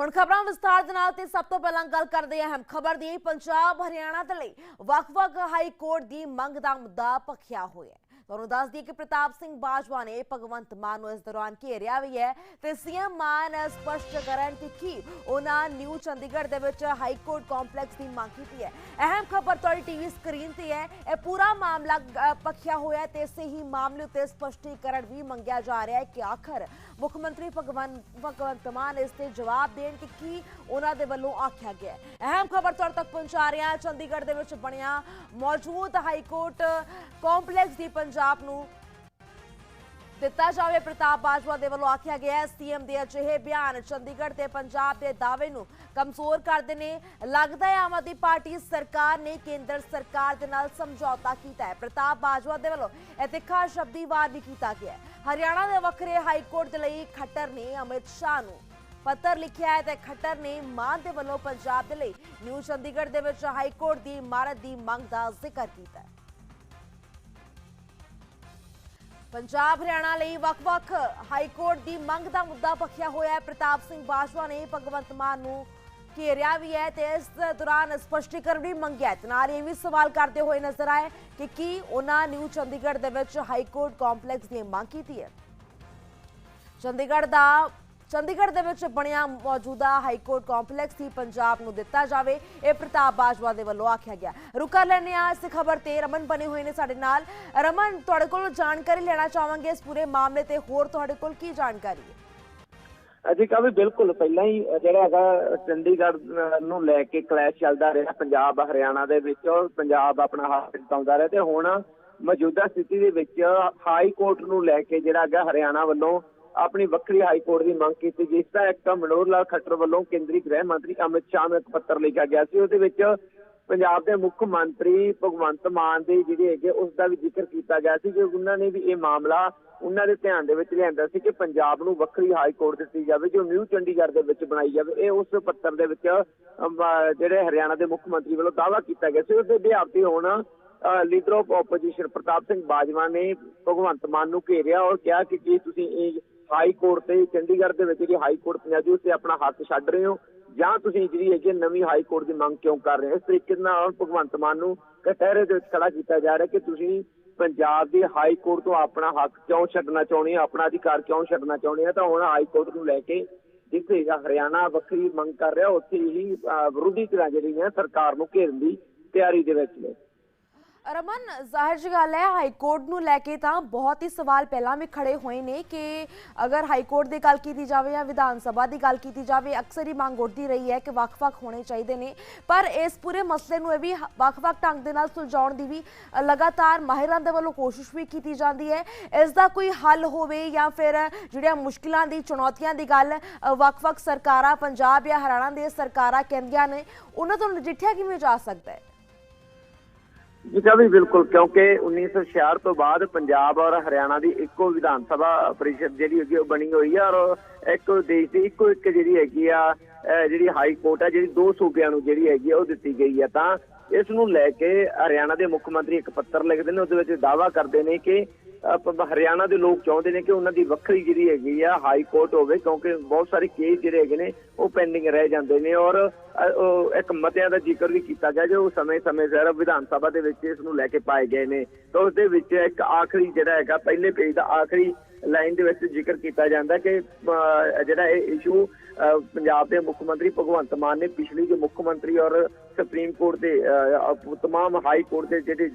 ਹੁਣ ਖਬਰਾਂ ਵਿਸਤਾਰ ਦੇ ਨਾਲ ਤੇ ਸਭ ਤੋਂ ਪਹਿਲਾਂ ਗੱਲ ਕਰਦੇ ਹਾਂ ਅਹਿਮ ਖਬਰ ਦੀ। ਪੰਜਾਬ, ਹਰਿਆਣਾ ਦੇ ਲਈ ਵੱਖ-ਵੱਖ ਹਾਈ ਕੋਰਟ ਦੀ ਮੰਗ ਦਾ ਮੁੱਦਾ ਭਖਿਆ ਹੋਇਆ ਤੁਹਾਨੂੰ ਦੱਸ ਦਈਏ ਕਿ ਪ੍ਰਤਾਪ ਸਿੰਘ ਬਾਜਵਾ ਨੇ ਭਗਵੰਤ ਮਾਨ ਨੂੰ ਇਸ ਦੌਰਾਨ ਘੇਰਿਆ ਵੀ ਹੈ ਤੇ ਸੀਐਮ ਮਾਨ ਸਪਸ਼ਟ ਕਰਨ ਕਿ ਕੀ ਉਹਨਾਂ ਨਿਊ ਚੰਡੀਗੜ੍ਹ ਦੇ ਵਿੱਚ ਹਾਈ ਕੋਰਟ ਕੰਪਲੈਕਸ ਦੀ ਮੰਗ ਕੀਤੀ ਹੈ। ਅਹਿਮ ਖਬਰ ਤੁਹਾਡੀ ਟੀਵੀ ਸਕਰੀਨ ਤੇ ਹੈ। ਇਹ ਪੂਰਾ ਮਾਮਲਾ ਅ, ਹੋਇਆ ਤੇ ਇਸੇ ਹੀ ਮਾਮਲੇ ਉੱਤੇ ਸਪਸ਼ਟੀਕਰਨ ਵੀ ਮੰਗਿਆ ਜਾ ਰਿਹਾ ਹੈ ਕਿ ਆਖਰ ਮੁੱਖ ਮੰਤਰੀ ਭਗਵੰਤ ਭਗਵੰਤ ਮਾਨ ਇਸ ਤੇ ਜਵਾਬ ਦੇਣ ਕਿ ਕੀ ਉਹਨਾਂ ਦੇ ਵੱਲੋਂ ਆਖਿਆ ਗਿਆ ਅਹਿਮ ਖਬਰ ਤੁਹਾਡੇ ਤੱਕ ਪਹੁੰਚਾ ਰਹੇ। ਹਾਂ ਚੰਡੀਗੜ੍ਹ ਦੇ ਵਿੱਚ ਬਣਿਆ ਮੌਜੂਦ ਹਾਈ ਕੋਰਟ ਕੰਪਲੈਕਸ ਦੀ ਪੰਜਾਬ ਨੂੰ ਦਿੱਤਾ ਜਾਵੇ। ਪ੍ਰਤਾਪ ਬਾਜਵਾ ਦੇ ਵੱਲੋਂ ਆਖਿਆ ਗਿਆ ਸੀਐਮ ਦੇ ਅਜਿਹੇ ਬਿਆਨ ਚੰਡੀਗੜ੍ਹ ਤੇ ਪੰਜਾਬ ਦੇ ਦਾਅਵੇ ਨੂੰ ਕਮਜ਼ੋਰ ਕਰਦੇ ਨੇ। ਲੱਗਦਾ ਹੈ ਆਮ ਆਦਮੀ ਪਾਰਟੀ ਸਰਕਾਰ ਨੇ ਕੇਂਦਰ ਸਰਕਾਰ ਦੇ ਨਾਲ ਸਮਝੌਤਾ ਕੀਤਾ ਹੈ। ਪ੍ਰਤਾਪ ਬਾਜਵਾ ਦੇ ਵੱਲੋਂ ਇਹ ਤਿੱਖਾ ਸ਼ਬਦੀ ਵਾਰ ਵੀ ਕੀਤਾ ਗਿਆ ਹਰਿਆਣਾ ਦੇ ਵੱਖਰੇ ਹਾਈ ਕੋਰਟ ਦੇ ਲਈ ਖੱਟਰ ਨੇ ਅਮਿਤ ਸ਼ਾਹ ਨੂੰ ਪੱਤਰ ਲਿਖਿਆ ਹੈ ਤੇ ਖੱਟਰ ਨੇ ਮਾਨ ਦੇ ਵੱਲੋਂ ਪੰਜਾਬ ਦੇ ਲਈ ਨਿਊ ਚੰਡੀਗੜ੍ਹ ਦੇ ਵਿੱਚ ਹਾਈ ਕੋਰਟ ਦੀ ਇਮਾਰਤ ਦੀ ਮੰਗ ਦਾ ਜ਼ਿਕਰ ਕੀਤਾ ਹੈ। ਪੰਜਾਬ, ਹਰਿਆਣਾ ਲਈ ਵੱਖ-ਵੱਖ ਹਾਈ ਕੋਰਟ ਦੀ ਮੰਗ ਦਾ ਮੁੱਦਾ ਭਖਿਆ ਹੋਇਆ ਹੈ। ਪ੍ਰਤਾਪ ਸਿੰਘ ਬਾਜਵਾ ਨੇ ਭਗਵੰਤ ਮਾਨ ਨੂੰ ਘੇਰਿਆ ਵੀ ਹੈ ਤੇ ਇਸ ਦੌਰਾਨ ਸਪਸ਼ਟੀਕਰਨ ਵੀ ਮੰਗਿਆ ਹੈ। ਤੇ ਨਾਲ ਇਹ ਵੀ ਸਵਾਲ ਕਰਦੇ ਹੋਏ ਨਜ਼ਰ ਆਏ ਕਿ ਕੀ ਉਹਨਾਂ ਨਿਊ ਚੰਡੀਗੜ੍ਹ ਦੇ ਵਿੱਚ ਹਾਈ ਕੋਰਟ ਕੰਪਲੈਕਸ ਦੀ ਮੰਗ ਕੀਤੀ ਹੈ। ਚੰਡੀਗੜ੍ਹ ਦਾ ਚੰਡੀਗੜ੍ਹ ਦੇ ਵਿੱਚ ਬਣਿਆ ਮੌਜੂਦਾ ਹਾਈ ਕੰਪਲੈਕਸ ਹੀ ਪੰਜਾਬ ਨੂੰ ਦਿੱਤਾ ਜਾਵੇ, ਇਹ ਪ੍ਰਤਾਪ ਬਾਜਵਾ ਦੇ ਵੱਲੋਂ ਆਖਿਆ ਗਿਆ। ਰੁਕਾ ਲੈਣੇ ਆ ਇਸ ਖਬਰ ਤੇ ਰਮਨ ਬਣੇ ਹੋਏ ਨੇ ਸਾਡੇ ਨਾਲ। ਰਮਨ, ਤੁਹਾਡੇ ਕੋਲ ਜਾਣਕਾਰੀ ਲੈਣਾ ਚਾਹਾਂਗੇ ਇਸ ਪੂਰੇ ਮਾਮਲੇ ਤੇ। ਹੋਰ ਤੁਹਾਡੇ ਕੋਲ ਕੀ ਜਾਣਕਾਰੀ ਹੈ? ਅਜੀ ਕਾ ਬਿਲਕੁਲ, ਪਹਿਲਾਂ ਹੀ ਜਿਹੜਾ ਹੈਗਾ ਚੰਡੀਗੜ੍ਹ ਨੂੰ ਲੈ ਕੇ ਕਲੈਸ਼ ਚੱਲਦਾ ਰਿਹਾ ਪੰਜਾਬ, ਹਰਿਆਣਾ ਦੇ ਵਿੱਚ। ਔਰ ਪੰਜਾਬ ਆਪਣਾ ਹੱਥ ਜਿਤਾਉਂਦਾ ਰਿਹਾ ਤੇ ਹੁਣ ਮੌਜੂਦਾ ਸਥਿਤੀ ਦੇ ਵਿੱਚ ਹਾਈ ਕੋਰਟ ਨੂੰ ਲੈ ਕੇ ਜਿਹੜਾ ਹੈਗਾ ਹਰਿਆਣਾ ਵੱਲੋਂ ਆਪਣੀ ਵੱਖਰੀ ਹਾਈ ਕੋਰਟ ਦੀ ਮੰਗ ਕੀਤੀ, ਜਿਸ ਦਾ ਇੱਕ ਮਨੋਹਰ ਲਾਲ ਖੱਟਰ ਵੱਲੋਂ ਕੇਂਦਰੀ ਗ੍ਰਹਿ ਮੰਤਰੀ ਅਮਿਤ ਸ਼ਾਹ ਨੂੰ ਇੱਕ ਪੱਤਰ ਲਿਖਿਆ ਗਿਆ ਸੀ। ਉਹਦੇ ਵਿੱਚ ਪੰਜਾਬ ਦੇ ਮੁੱਖ ਮੰਤਰੀ ਭਗਵੰਤ ਮਾਨ ਦੇ ਜਿਹੜੇ ਹੈਗੇ, ਉਸ ਦਾ ਵੀ ਜ਼ਿਕਰ ਕੀਤਾ ਗਿਆ ਸੀ ਕਿ ਉਹਨਾਂ ਨੇ ਵੀ ਇਹ ਮਾਮਲਾ ਉਹਨਾਂ ਦੇ ਧਿਆਨ ਦੇ ਵਿੱਚ ਲਿਆਂਦਾ ਸੀ ਕਿ ਪੰਜਾਬ ਨੂੰ ਵੱਖਰੀ ਹਾਈ ਕੋਰਟ ਦਿੱਤੀ ਜਾਵੇ, ਜੋ ਨਿਊ ਚੰਡੀਗੜ੍ਹ ਦੇ ਵਿੱਚ ਬਣਾਈ ਜਾਵੇ। ਇਹ ਉਸ ਪੱਤਰ ਦੇ ਵਿੱਚ ਜਿਹੜੇ ਹਰਿਆਣਾ ਦੇ ਮੁੱਖ ਮੰਤਰੀ ਵੱਲੋਂ ਦਾਅਵਾ ਕੀਤਾ ਗਿਆ ਸੀ। ਉਸ ਦੇ ਬਿਹਾਰ ਤੇ ਹੁਣ leader of opposition Pratap Singh Bajwa ਨੇ ਭਗਵੰਤ ਮਾਨ ਨੂੰ ਘੇਰਿਆ ਔਰ ਕਿਹਾ ਕਿ ਕੀ ਤੁਸੀਂ ਇਹ ਹਾਈ ਕੋਰਟ ਤੇ, ਚੰਡੀਗੜ੍ਹ ਦੇ ਵਿੱਚ ਜਿਹੜੀ ਹਾਈ ਕੋਰਟ ਪੰਜਾਬੀ ਉੱਤੇ ਆਪਣਾ ਹੱਥ ਛੱਡ ਰਹੇ ਹੋ ਜਾਂ ਤੁਸੀਂ ਜਿਹੜੀ ਹੈਗੀ ਨਵੀਂ ਹਾਈ ਕੋਰਟ ਦੀ ਮੰਗ ਕਿਉਂ ਕਰ ਰਹੇ ਹੋ? ਇਸ ਤਰੀਕੇ ਨਾਲ ਭਗਵੰਤ ਮਾਨ ਨੂੰ ਕਟਹਿਰੇ ਦੇ ਵਿੱਚ ਖੜਾ ਕੀਤਾ ਜਾ ਰਿਹਾ ਕਿ ਤੁਸੀਂ ਪੰਜਾਬ ਦੀ ਹਾਈ ਕੋਰਟ ਤੋਂ ਆਪਣਾ ਹੱਕ ਕਿਉਂ ਛੱਡਣਾ ਚਾਹੁੰਦੇ ਹੋ? ਆਪਣਾ ਅਧਿਕਾਰ ਕਿਉਂ ਛੱਡਣਾ ਚਾਹੁੰਦੇ ਹੋ? ਤਾਂ ਹੁਣ ਹਾਈ ਕੋਰਟ ਨੂੰ ਲੈ ਕੇ ਜਿੱਥੇ ਹਰਿਆਣਾ ਵੱਖਰੀ ਮੰਗ ਕਰ ਰਿਹਾ, ਉੱਥੇ ਹੀ ਵਿਰੋਧੀ ਧਿਰਾਂ ਜਿਹੜੀਆਂ ਸਰਕਾਰ ਨੂੰ ਘੇਰਨ ਦੀ ਤਿਆਰੀ ਦੇ ਵਿੱਚ ਨੇ। ਰਮਨ, ਜ਼ਾਹਿਰ ਜੀ ਗੱਲ ਹੈ, ਹਾਈ ਕੋਰਟ ਨੂੰ ਲੈ ਕੇ ਤਾਂ ਬਹੁਤ ਹੀ ਸਵਾਲ ਪਹਿਲਾਂ ਵੀ ਖੜੇ ਹੋਏ ਨੇ ਕਿ ਅਗਰ ਹਾਈ ਕੋਰਟ ਦੀ ਗੱਲ ਕੀਤੀ ਜਾਵੇ ਜਾਂ ਵਿਧਾਨ ਸਭਾ ਦੀ ਗੱਲ ਕੀਤੀ ਜਾਵੇ, ਅਕਸਰ ਹੀ ਮੰਗ ਉੱਠਦੀ ਰਹੀ ਹੈ ਕਿ ਵੱਖ-ਵੱਖ ਹੋਣੇ ਚਾਹੀਦੇ ਨੇ। ਪਰ ਇਸ ਪੂਰੇ ਮਸਲੇ ਨੂੰ ਇਹ ਵੀ ਵੱਖ-ਵੱਖ ਢੰਗ ਦੇ ਨਾਲ ਸੁਲਝਾਉਣ ਦੀ ਵੀ ਲਗਾਤਾਰ ਮਾਹਿਰਾਂ ਦੇ ਵੱਲੋਂ ਕੋਸ਼ਿਸ਼ ਵੀ ਕੀਤੀ ਜਾਂਦੀ ਹੈ। ਇਸ ਦਾ ਕੋਈ ਹੱਲ ਹੋਵੇ ਜਾਂ ਫਿਰ ਜਿਹੜੀਆਂ ਮੁਸ਼ਕਿਲਾਂ ਦੀ, ਚੁਣੌਤੀਆਂ ਦੀ ਗੱਲ ਵੱਖ-ਵੱਖ ਸਰਕਾਰਾਂ, ਪੰਜਾਬ ਜਾਂ ਹਰਿਆਣਾ ਦੀਆਂ ਸਰਕਾਰਾਂ ਕਹਿੰਦੀਆਂ ਨੇ, ਉਹਨਾਂ ਤੋਂ ਨਜਿੱਠਿਆ ਕਿਵੇਂ ਜਾ ਸਕਦਾ ਹੈ? ਜੀ ਕਾ ਵੀ ਬਿਲਕੁਲ, ਕਿਉਂਕਿ 1966 ਤੋਂ ਬਾਅਦ ਪੰਜਾਬ ਔਰ ਹਰਿਆਣਾ ਦੀ ਇੱਕੋ ਵਿਧਾਨ ਸਭਾ ਪਰਿਸ਼ਦ ਜਿਹੜੀ ਹੈਗੀ ਉਹ ਬਣੀ ਹੋਈ ਆ, ਔਰ ਇੱਕ ਦੇਸ਼ ਦੀ ਇੱਕੋ ਇੱਕ ਜਿਹੜੀ ਹੈਗੀ ਆ ਜਿਹੜੀ ਹਾਈ ਕੋਰਟ ਆ, ਜਿਹੜੀ ਦੋ ਸੂਬਿਆਂ ਨੂੰ ਜਿਹੜੀ ਹੈਗੀ ਆ ਉਹ ਦਿੱਤੀ ਗਈ ਆ। ਤਾਂ ਇਸ ਨੂੰ ਲੈ ਕੇ ਹਰਿਆਣਾ ਦੇ ਮੁੱਖ ਮੰਤਰੀ ਇੱਕ ਪੱਤਰ ਲਿਖਦੇ ਨੇ, ਉਹਦੇ ਵਿੱਚ ਦਾਅਵਾ ਕਰਦੇ ਨੇ ਕਿ ਹਰਿਆਣਾ ਦੇ ਲੋਕ ਚਾਹੁੰਦੇ ਨੇ ਕਿ ਉਹਨਾਂ ਦੀ ਵੱਖਰੀ ਜਿਹੜੀ ਹੈਗੀ ਆ ਹਾਈ ਕੋਰਟ ਹੋਵੇ, ਕਿਉਂਕਿ ਬਹੁਤ ਸਾਰੇ ਕੇਸ ਜਿਹੜੇ ਹੈਗੇ ਨੇ, ਉਹ ਪੈਂਡਿੰਗ ਰਹਿ ਜਾਂਦੇ ਨੇ ਔਰ ਇੱਕ ਮਤਿਆਂ ਦਾ ਜ਼ਿਕਰ ਵੀ ਕੀਤਾ ਗਿਆ, ਜੋ ਸਮੇਂ-ਸਮੇਂ ਸਿਰ ਵਿਧਾਨ ਸਭਾ ਦੇ ਵਿੱਚ ਇਸ ਨੂੰ ਲੈ ਕੇ ਪਾਏ ਗਏ ਨੇ। ਤਾਂ ਉਸ ਦੇ ਵਿੱਚ ਇੱਕ ਆਖਰੀ ਜਿਹੜਾ ਹੈਗਾ, ਪਹਿਲੇ ਪੇਜ ਦਾ ਆਖਰੀ ਲਾਈਨ ਦੇ ਵਿੱਚ ਜ਼ਿਕਰ ਕੀਤਾ ਜਾਂਦਾ ਕਿ ਜਿਹੜਾ ਇਹ ਇਸ਼ੂ ਪੰਜਾਬ ਦੇ ਮੁੱਖ ਮੰਤਰੀ ਭਗਵੰਤ ਮਾਨ ਨੇ ਪਿਛਲੀ ਜੋ ਮੁੱਖ ਮੰਤਰੀ ਔਰ ਸੁਪਰੀਮ ਕੋਰਟ ਦੇ ਅਹ, ਤਮਾਮ ਹਾਈ ਕੋਰਟ ਦੇ ਜਿਹੜੇ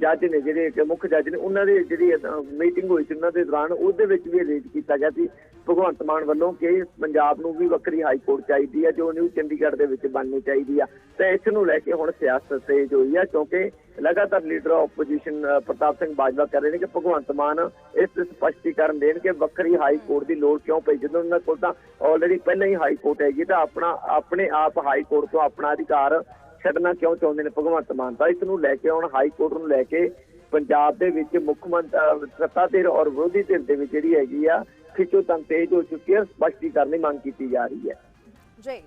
ਜੱਜ ਨੇ ਜਿਹੜੇ ਮੁੱਖ ਜੱਜ ਨੇ ਉਹਨਾਂ ਦੇ ਜਿਹੜੀ ਮੀਟਿੰਗ ਹੋਈ ਸੀ ਉਹਨਾਂ ਦੇ ਦੌਰਾਨ ਉਹਦੇ ਵਿੱਚ ਵੀ ਰੇਟ ਕੀਤਾ ਗਿਆ ਸੀ ਭਗਵੰਤ ਮਾਨ ਵੱਲੋਂ ਕਿ ਪੰਜਾਬ ਨੂੰ ਵੀ ਵੱਖਰੀ ਹਾਈ ਕੋਰਟ ਚਾਹੀਦੀ ਹੈ ਜੋ ਨਿਊ ਚੰਡੀਗੜ੍ਹ ਦੇ ਵਿੱਚ ਬਣਨੀ ਚਾਹੀਦੀ ਆ। ਤਾਂ ਇਸ ਨੂੰ ਲੈ ਕੇ ਹੁਣ ਸਿਆਸਤ ਤੇਜ਼ ਹੋਈ ਆ ਕਿਉਂਕਿ ਲਗਾਤਾਰ ਲੀਡਰ ਆਪੋਜੀਸ਼ਨ ਪ੍ਰਤਾਪ ਸਿੰਘ ਬਾਜਵਾ ਕਰ ਰਹੇ ਨੇ ਕਿ ਭਗਵੰਤ ਮਾਨ ਇਸ ਤੇ ਸਪਸ਼ਟੀਕਰਨ ਦੇਣ ਕਿ ਵੱਖਰੀ ਹਾਈ ਕੋਰਟ ਦੀ ਲੋੜ ਕਿਉਂ ਪਈ? ਜਦੋਂ ਉਹਨਾਂ ਕੋਲ ਤਾਂ ਆਲਰੇਡੀ ਪਹਿਲਾਂ ਹੀ ਹਾਈ ਕੋਰਟ ਹੈਗੀ ਤਾਂ ਆਪਣਾ, ਆਪਣੇ ਆਪ ਹਾਈ ਕੋਰਟ ਤੋਂ ਆਪਣਾ ਅਧਿਕਾਰ ਛੱਡਣਾ ਕਿਉਂ ਚਾਹੁੰਦੇ ਨੇ ਭਗਵੰਤ ਮਾਨ? ਤਾਂ ਇਸ ਨੂੰ ਲੈ ਕੇ ਹੁਣ ਹਾਈ ਕੋਰਟ ਨੂੰ ਲੈ ਕੇ ਪੰਜਾਬ ਦੇ ਵਿੱਚ ਮੁੱਖ ਮੰਤਰੀ ਸੱਤਾ ਧਿਰ ਔਰ ਵਿਰੋਧੀ ਧਿਰ ਦੇ ਵਿੱਚ ਜਿਹੜੀ ਹੈਗੀ ਆ ਖਿੱਚੋ ਖਿੱਚੋਤਨ ਤੇਜ਼ ਹੋ ਚੁੱਕੀ ਹੈ, ਸਪਸ਼ਟੀਕਰਨ ਦੀ ਮੰਗ ਕੀਤੀ ਜਾ ਰਹੀ ਹੈ। ਜੀ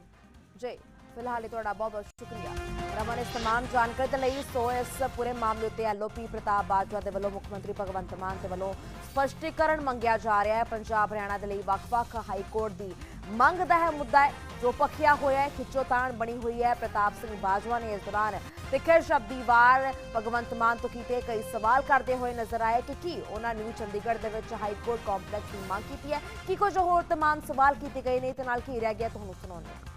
ਜੀ। ਫਿਲਹਾਲ ਇਹ ਤੁਹਾਡਾ ਬਹੁਤ ਬਹੁਤ ਸ਼ੁਕਰੀਆ। ਰਮਨ, ਇਸ ਤਮਾਮ ਜਾਣਕਾਰੀ ਦੇ ਲਈ ਸੋ ਇਸ ਪੂਰੇ ਮਾਮਲੇ ਉੱਤੇ ਐਲਓਪੀ ਪ੍ਰਤਾਪ ਬਾਜਵਾ ਦੇ ਵੱਲੋਂ ਮੁੱਖ ਮੰਤਰੀ ਭਗਵੰਤ ਮਾਨ ਦੇ ਵੱਲੋਂ ਸਪਸ਼ਟੀਕਰਨ ਮੰਗਿਆ ਜਾ ਰਿਹਾ ਹੈ। ਪੰਜਾਬ, ਹਰਿਆਣਾ ਦੇ ਲਈ ਵੱਖ-ਵੱਖ ਹਾਈ ਕੋਰਟ ਦੀ ਮੰਗ ਦਾ ਹੈ ਮੁੱਦਾ ਹੈ, ਜੋ ਪੱਖਿਆ ਹੋਇਆ ਹੈ ਖਿੱਚੋਤਾਣ ਬਣੀ ਹੋਈ ਹੈ। ਪ੍ਰਤਾਪ ਸਿੰਘ ਬਾਜਵਾ ਨੇ ਇਸ ਦੌਰਾਨ ਤਿੱਖੇ ਸ਼ਬਦੀ ਵਾਰ ਭਗਵੰਤ ਮਾਨ ਤੋਂ ਕੀਤੇ ਕਈ ਸਵਾਲ ਕਰਦੇ ਹੋਏ ਨਜ਼ਰ ਆਏ ਕਿ ਕੀ ਉਹਨਾਂ ਨਿਊ ਚੰਡੀਗੜ੍ਹ ਦੇ ਵਿੱਚ ਹਾਈ ਕੋਰਟ ਕੰਪਲੈਕਸ ਦੀ ਮੰਗ ਕੀਤੀ ਹੈ, ਕੀ ਕੁਝ ਹੋਰ ਤਮਾਮ ਸਵਾਲ ਕੀਤੇ ਗਏ ਨੇ ਤੇ ਨਾਲ ਕੀ ਰਹਿ ਗਿਆ ਤੁਹਾਨੂੰ ਸੁਣਾਉਂਦੇ ਹਾਂ।